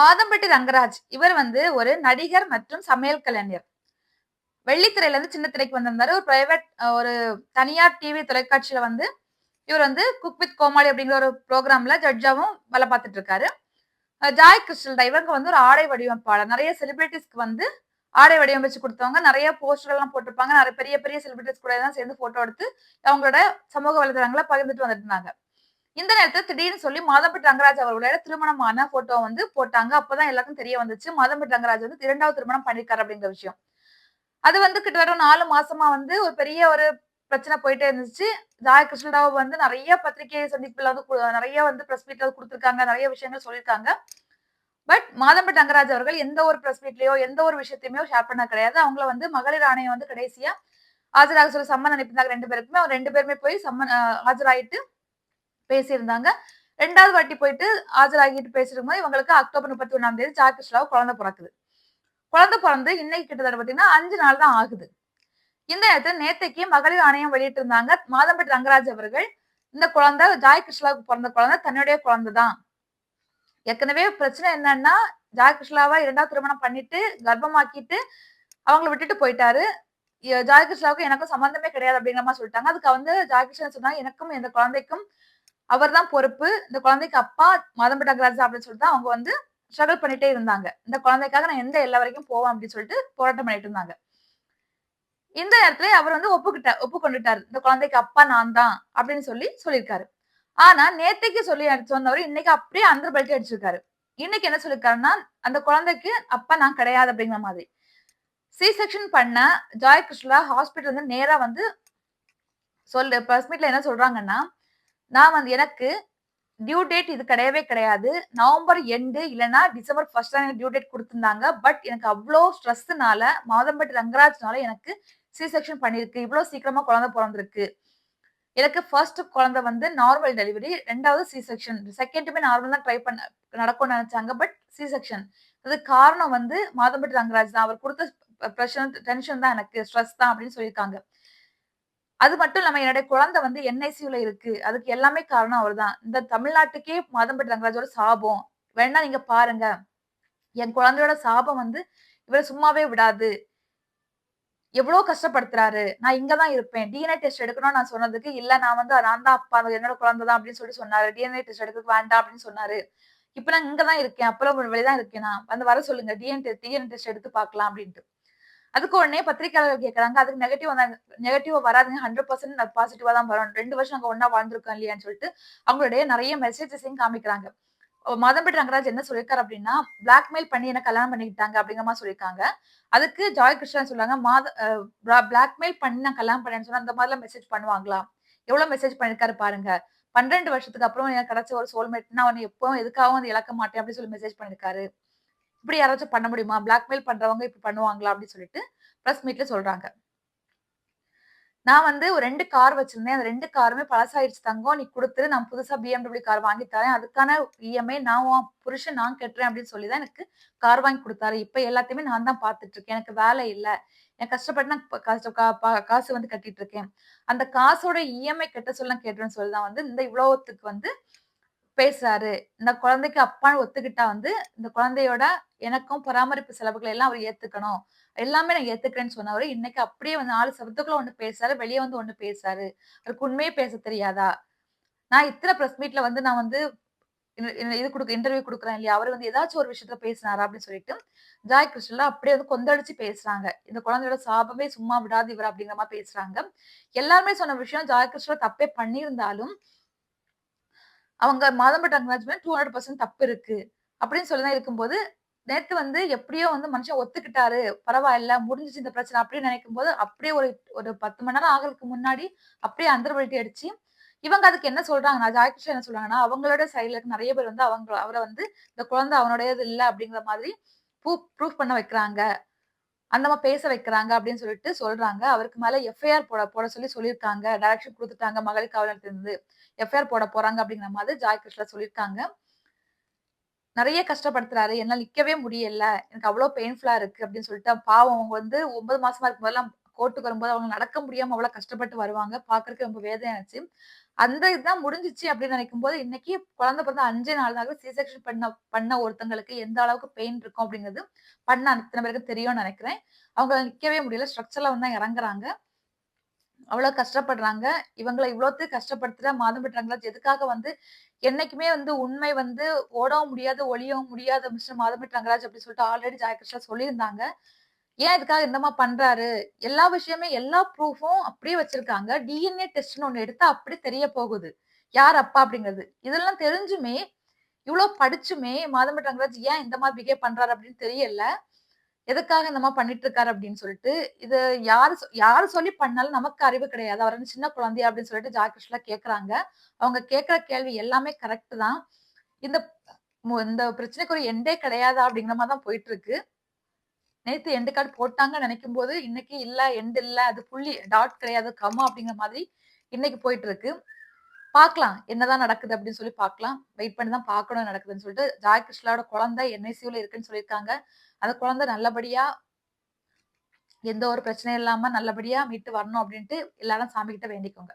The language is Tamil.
மாதம்பட்டி ரங்கராஜ் இவர் வந்து ஒரு நடிகர் மற்றும் சமையல் கலைஞர். வெள்ளித்திரையில இருந்து சின்ன திரைக்கு வந்திருந்தாரு. ஒரு பிரைவேட் ஒரு தனியார் டிவி தொலைக்காட்சியில வந்து இவர் வந்து குக் வித் கோமாளி அப்படிங்கிற ஒரு ப்ரோக்ராம்ல ஜட்ஜாவும் வேலை பார்த்துட்டு இருக்காரு. ஜாய் கிறிஸ்டல் இவங்க வந்து ஒரு ஆடை வடிவமைப்பாளர். நிறைய செலிபிரிட்டிஸ்க்கு வந்து ஆடை வடிவமைச்சு கொடுத்தவங்க. நிறைய போஸ்டர்லாம் போட்டிருப்பாங்க. நிறைய பெரிய பெரிய செலிபிரிட்டிஸ் கூட தான் சேர்ந்து போட்டோ எடுத்து அவங்களோட சமூக வலைதளங்களை பகிர்ந்துட்டு வந்துட்டு இருந்தாங்க. இந்த நேரத்தில் திடீர்னு சொல்லி மாதம்பட்டி ரங்கராஜ் அவர்களோட திருமணமான போட்டோ வந்து போட்டாங்க. அப்பதான் எல்லாருக்கும் தெரிய வந்துச்சு. மாதம்பட்டி ரங்கராஜ் வந்து இரண்டாவது திருமணம் பண்ணிருக்காரு அப்படிங்கிற விஷயம். அது வந்து கிட்டத்தட்ட நாலு மாசமா வந்து ஒரு பெரிய ஒரு பிரச்சனை போயிட்டே இருந்துச்சு. ஜாய கிருஷ்ணராவ் வந்து நிறைய பத்திரிகை சந்திப்புல வந்து கு- நிறைய வந்து பிரஸ் மீட்ல கொடுத்துருக்காங்க. நிறைய விஷயங்கள் சொல்லியிருக்காங்க. பட் மாதம்பட்டி ரங்கராஜ் அவர்கள் எந்த ஒரு பிரஸ் மீட்லயோ எந்த ஒரு விஷயத்தையுமே ஷேர் பண்ண கிடையாது. அவங்கள வந்து மகளிர் ஆணையம் வந்து கடைசியா ஆஜராக சொல்லி சம்மன் அனுப்பியிருந்தாங்க ரெண்டு பேருக்குமே. அவங்க ரெண்டு பேருமே போய் சம்மன் ஆஜராயிட்டு பேசியிருந்தாங்க. ரெண்டாவது வாட்டி போயிட்டு ஆஜராகிட்டு பேசிருக்கும் போது இவங்களுக்கு அக்டோபர் முப்பத்தி ஒன்னாம் தேதி ஜாய் குழந்தை பிறக்குது. குழந்தை பிறந்து இன்னைக்கு கிட்டத்தட்ட பாத்தீங்கன்னா அஞ்சு நாள் தான் ஆகுது. இந்த நேரத்தில் நேத்தைக்கு மகளிர் ஆணையம் வெளியிட்டு இருந்தாங்க மாதம்பட்டி ரங்கராஜ் அவர்கள் இந்த குழந்தை ஜாய் கிருஷ்ணாவுக்கு பிறந்த குழந்தை தன்னுடைய குழந்தை தான். ஏற்கனவே பிரச்சனை என்னன்னா ஜாய் கிருஷ்ணாவை இரண்டாவது திருமணம் பண்ணிட்டு கர்ப்பமாக்கிட்டு அவங்கள விட்டுட்டு போயிட்டாரு. ஜாய் கிருஷ்ணாவுக்கும் எனக்கும் சம்பந்தமே கிடையாது அப்படிங்கிற மாதிரி சொல்லிட்டாங்க. அதுக்கு வந்து ஜாய் கிருஷ்ணன் சொன்னாங்க எனக்கும் இந்த குழந்தைக்கும் அவர் தான் பொறுப்பு. இந்த குழந்தைக்கு அப்பா மதம் ரங்கராஜ் அப்படின்னு சொல்லிட்டு அவங்க வந்து ஸ்ட்ரகிள் பண்ணிட்டே இருந்தாங்க. இந்த குழந்தைக்காக நான் எந்த எல்லா வரைக்கும் போவேன் அப்படின்னு சொல்லிட்டு போராட்டம் பண்ணிட்டு இருந்தாங்க. இந்த நேரத்துல அவர் வந்து ஒப்புக்கிட்ட ஒப்புக்கொண்டுட்டாரு. இந்த குழந்தைக்கு அப்பா நான் தான் அப்படின்னு சொல்லி சொல்லியிருக்காரு. ஆனா நேத்தைக்கு சொல்லி சொன்னவர் இன்னைக்கு அப்படியே அந்த பெல்ட் அடிச்சிருக்காரு. இன்னைக்கு என்ன சொல்லியிருக்காருன்னா அந்த குழந்தைக்கு அப்பா நான் கிடையாது அப்படிங்கிற மாதிரி. சி செக்ஷன் பண்ண ஜாய் கிருஷ்ணா ஹாஸ்பிட்டல் வந்து நேரா வந்து சொல்லு பிரஸ் மீட்ல என்ன சொல்றாங்கன்னா நான் வந்து எனக்கு டியூ டேட் இது கிடையவே கிடையாது. நவம்பர் எண்டு இல்லைன்னா டிசம்பர் ஃபர்ஸ்ட் தான் எனக்கு டியூ டேட் கொடுத்துருந்தாங்க. பட் எனக்கு அவ்வளோ ஸ்ட்ரெஸ்னால மாதம்பட்டி ரங்கராஜ்னால எனக்கு சி செக்ஷன் பண்ணியிருக்கு. இவ்வளோ சீக்கிரமா குழந்தை பிறந்திருக்கு. எனக்கு ஃபர்ஸ்ட் குழந்தை வந்து நார்மல் டெலிவரி ரெண்டாவது சி செக்ஷன் செகண்டுமே நார்மல் தான் ட்ரை பண்ண நடக்கும்னு நினைச்சாங்க. பட் சி செக்ஷன் அது காரணம் வந்து மாதம்பட்டி ரங்கராஜ் தான். அவர் கொடுத்த ப்ரெஷர் டென்ஷன் தான் எனக்கு ஸ்ட்ரெஸ் தான் அப்படின்னு சொல்லியிருக்காங்க. அது மட்டும் இல்லாம என்னுடைய குழந்தை வந்து என்ஐசியூல இருக்கு. அதுக்கு எல்லாமே காரணம் அவர்தான். இந்த தமிழ்நாட்டுக்கே மாதம்பட்டி ரங்கராஜோட சாபம். வேணா நீங்க பாருங்க. என் குழந்தையோட சாபம் வந்து இவரை சும்மாவே விடாது. எவ்வளவு கஷ்டப்படுத்துறாரு. நான் இங்கதான் இருப்பேன். டிஎன்ஏ டெஸ்ட் எடுக்கணும்னு நான் சொன்னதுக்கு இல்ல நான் வந்து நான் தான் அப்பா என்னோட குழந்தை தான் அப்படின்னு சொல்லி சொன்னாரு. டிஎன்ஏ டெஸ்ட் எடுக்க வேண்டாம் அப்படின்னு சொன்னாரு. இப்ப நான் இங்கதான் இருக்கேன். அப்பெல்லாம் வெளிதான் இருக்கேன் நான். வந்து வர சொல்லுங்க. டிஎன்ஏ டிஎன்ஏ டெஸ்ட் எடுத்து பார்க்கலாம் அப்படின்ட்டு. அதுக்கு உடனே பத்திரிக்கையாளர்கள் கேட்கறாங்க. அதுக்கு நெகட்டிவ் நெகட்டிவா நெகட்டிவ் வராதுங்க. ஹண்ட்ரட் பர்சன்ட் பாசிட்டிவா தான் வரும். ரெண்டு வருஷம் அங்க ஒன்னா வாழ்ந்திருக்கோம் இல்லையான்னு சொல்லிட்டு அவங்களுடைய நிறைய மெசேஜஸையும் காமிக்கிறாங்க. மதம்பட்டி ரங்கராஜ் என்ன சொல்லியிருக்காரு அப்படின்னா பிளாக்மெயில் பண்ணி என்ன கல்யாணம் பண்ணிக்கிட்டாங்க அப்படிங்கிற மாதிரி சொல்லியிருக்காங்க. அதுக்கு ஜாய் கிருஷ்ணன் சொல்றாங்க மாத பிளாக்மெயில் பண்ணி நான் கல்யாணம் பண்ணேன்னு சொன்னா அந்த மாதிரிலாம் மெசேஜ் பண்ணுவாங்களா? எவ்வளவு மெசேஜ் பண்ணிருக்காரு பாருங்க. பன்னெண்டு வருஷத்துக்கு அப்புறம் எனக்கு கிடைச்ச ஒரு சோல்மேட் நான் அவனை எப்பவும் எதுக்காகவும் வந்து இழக்க மாட்டேன் அப்படின்னு சொல்லி மெசேஜ் பண்ணிருக்காரு இப்படி யாராச்சும் பண்ண முடியுமா? பிளாக்மெயில் பண்றவங்க இப்படி பண்ணுவாங்களா? அப்படின்னு சொல்லிட்டு ப்ரெஸ் மீட்ல சொல்றாங்க. நான் வந்து ஒரு ரெண்டு கார் வச்சிருந்தேன். அந்த ரெண்டு காருமே பழசாயிடுச்சு தங்கம். நீ கொடுத்துரு. நான் புதுசா பிஎம்டபிள்யூ கார் வாங்கி தரேன். அதுக்கான இஎம்ஐ நான் உன் புருஷன் நான் கட்டுறேன் அப்படின்னு சொல்லி தான் எனக்கு கார் வாங்கி கொடுத்தாரு. இப்ப எல்லாத்தையுமே நான் தான் பாத்துட்டு இருக்கேன். எனக்கு வேலை இல்லை. எனக்கு கஷ்டப்பட்டு நான் கஷ்ட கா- பா- காசு வந்து கட்டிட்டு இருக்கேன். அந்த காசோட இஎம்ஐ கட்ட சொல்ல கேட்டுறேன்னு சொல்லி தான் வந்து இந்த இவ்வளவுத்துக்கு வந்து பேசுறாரு. இந்த குழந்தைக்கு அப்பான்னு ஒத்துக்கிட்டா வந்து இந்த குழந்தையோட எனக்கும் பராமரிப்பு செலவுகளை எல்லாம் அவர் ஏத்துக்கணும். எல்லாமே நான் ஏத்துக்கிறேன்னு சொன்னவர் இன்னைக்கு அப்படியே வந்து நாலு சபத்துக்குள்ள ஒண்ணு பேசுறாரு வெளியே வந்து ஒண்ணு பேசுறாரு. அவருக்கு உண்மையே பேச தெரியாதா? நான் இத்தனை பிரஸ் மீட்ல வந்து நான் வந்து இது- கொடுக்க இன்டர்வியூ கொடுக்குறேன் இல்லையா? அவர் வந்து ஏதாச்சும் ஒரு விஷயத்துல பேசினாரா அப்படின்னு சொல்லிட்டு ஜாய் கிருஷ்ணா அப்படியே வந்து கொந்தளிச்சு பேசுறாங்க. இந்த குழந்தையோட சாபமே சும்மா விடாது இவர் அப்படிங்கிற மாதிரி பேசுறாங்க. எல்லாருமே சொன்ன விஷயம் ஜாய் கிருஷ்ணா தப்பே பண்ணியிருந்தாலும் அவங்க Madhampatti Rangaraj two hundred percent தப்பு இருக்கு. அப்படின்னு சொல்லி தான் இருக்கும்போது நேத்து வந்து எப்படியோ வந்து மனுஷன் ஒத்துக்கிட்டாரு. பரவாயில்ல முடிஞ்சிச்சு இந்த பிரச்சனை அப்படின்னு நினைக்கும் போது அப்படியே ஒரு ஒரு பத்து மணி நேரம் ஆகிறதுக்கு முன்னாடி அப்படியே அந்தர்வல்ட்டி அடிச்சு இவங்க அதுக்கு என்ன சொல்றாங்கன்னா ஜாய்கிருஷ்ணன் என்ன சொல்றாங்கன்னா அவங்களோட சைட்ல இருக்க நிறைய பேர் வந்து அவங்க அவரை வந்து இந்த குழந்தை அவனுடையது இல்லை அப்படிங்கிற மாதிரி ப்ரூஃப் ப்ரூஃப் பண்ண வைக்கிறாங்க. அந்த மாதிரி பேச வைக்கிறாங்க அப்படின்னு சொல்லிட்டு சொல்றாங்க. அவருக்கு மேல எஃப்ஐஆர் போட போட சொல்லி சொல்லியிருக்காங்க. டைரக்ஷன் கொடுத்துட்டாங்க மகளிர் காவலர்கிட்ட எஃப்ஐஆர் போட போறாங்க அப்படிங்கிற மாதிரி ஜாய் கிருஷ்ணா சொல்லியிருக்காங்க. நிறைய கஷ்டப்படுத்துறாரு என்னால நிக்கவே முடியல எனக்கு அவ்வளவு பெயின்ஃபுல்லா இருக்கு அப்படின்னு சொல்லிட்டு பாவம் அவங்க வந்து ஒன்பது மாசமா இருக்கும்போதெல்லாம் கோர்ட்டுக்கு வரும்போது அவங்க நடக்க முடியாம அவ்வளவு கஷ்டப்பட்டு வருவாங்க. பாக்குறதுக்கு ரொம்ப வேதனையா இருந்துச்சு. அந்த இதுதான் முடிஞ்சுச்சு அப்படின்னு நினைக்கும்போது, இன்னைக்கு குழந்தை பிறந்த அஞ்சே நாள் தான் சி செக்ஷன் பண்ண பண்ண ஒருத்தங்களுக்கு எந்த அளவுக்கு பெயின் இருக்கும் அப்படிங்கிறது பண்ண அத்தனை பேருக்கு தெரியும்னு நினைக்கிறேன். அவங்க நிக்கவே முடியல. ஸ்ட்ரக்சர்ல வந்து இறங்குறாங்க. அவ்வளவு கஷ்டப்படுறாங்க. இவங்கள இவ்வளோத்து கஷ்டப்படுத்துற மாதம் பெற்றாங்களா எதுக்காக வந்து என்னைக்குமே வந்து உண்மை வந்து ஓடவும் முடியாது, ஒளியவும் முடியாத மிஸ்டர் மாதம்பி ரங்கராஜ் அப்படி சொல்லிட்டு ஆல்ரெடி ஜாயகிருஷ்ணா சொல்லியிருந்தாங்க. ஏன் இதுக்காக என்னமா பண்றாரு? எல்லா விஷயமே எல்லா ப்ரூஃபும் அப்படியே வச்சிருக்காங்க. டிஎன்ஏ டெஸ்ட்னு ஒண்ணு எடுத்தா அப்படியே தெரிய போகுது. யார் அப்பா அப்படிங்கிறது. இதெல்லாம் தெரிஞ்சுமே, இவ்வளோ படிச்சுமே மாதம்பி ரங்கராஜ் ஏன் இந்த மாதிரி பிஹேவ் பண்றாரு அப்படின்னு தெரியல. எதுக்காக இந்த மாதிரி பண்ணிட்டு இருக்காரு அப்படின்னு சொல்லிட்டு, இது யாரு யாரு சொல்லி பண்ணாலும் நமக்கு அறிவு கிடையாது. அவர் வந்து சின்ன குழந்தையா அப்படின்னு சொல்லிட்டு ஜெயகிருஷ்ணா கேட்கறாங்க. அவங்க கேட்கிற கேள்வி எல்லாமே கரெக்ட் தான். இந்த இந்த பிரச்சனைக்கு ஒரு எண்டே கிடையாதா? அப்படிங்கிற மாதிரி தான் போயிட்டு இருக்கு. நேத்து கார்டு போட்டாங்க போட்டாங்கன்னு நினைக்கும்போது, இன்னைக்கு இல்ல எண்டு இல்ல. அது புள்ளி டாட் கிடையாது. கமா அப்படிங்கிற மாதிரி இன்னைக்கு போயிட்டு இருக்கு. பார்க்கலாம். என்னதான் நடக்குது அப்படின்னு சொல்லி பார்க்கலாம். வெயிட் பண்ணி தான் பார்க்கணும் நடக்குதுன்னு சொல்லிட்டு, ஜாய் கிருஷ்ணாவோட குழந்தை என்ஐசியூல இருக்குன்னு சொல்லியிருக்காங்க. அந்த குழந்தை நல்லபடியா எந்த ஒரு பிரச்சனையும் இல்லாம நல்லபடியா மீட்டு வரணும் அப்படின்ட்டு எல்லாரும் சாமி கிட்ட வேண்டிக்கோங்க.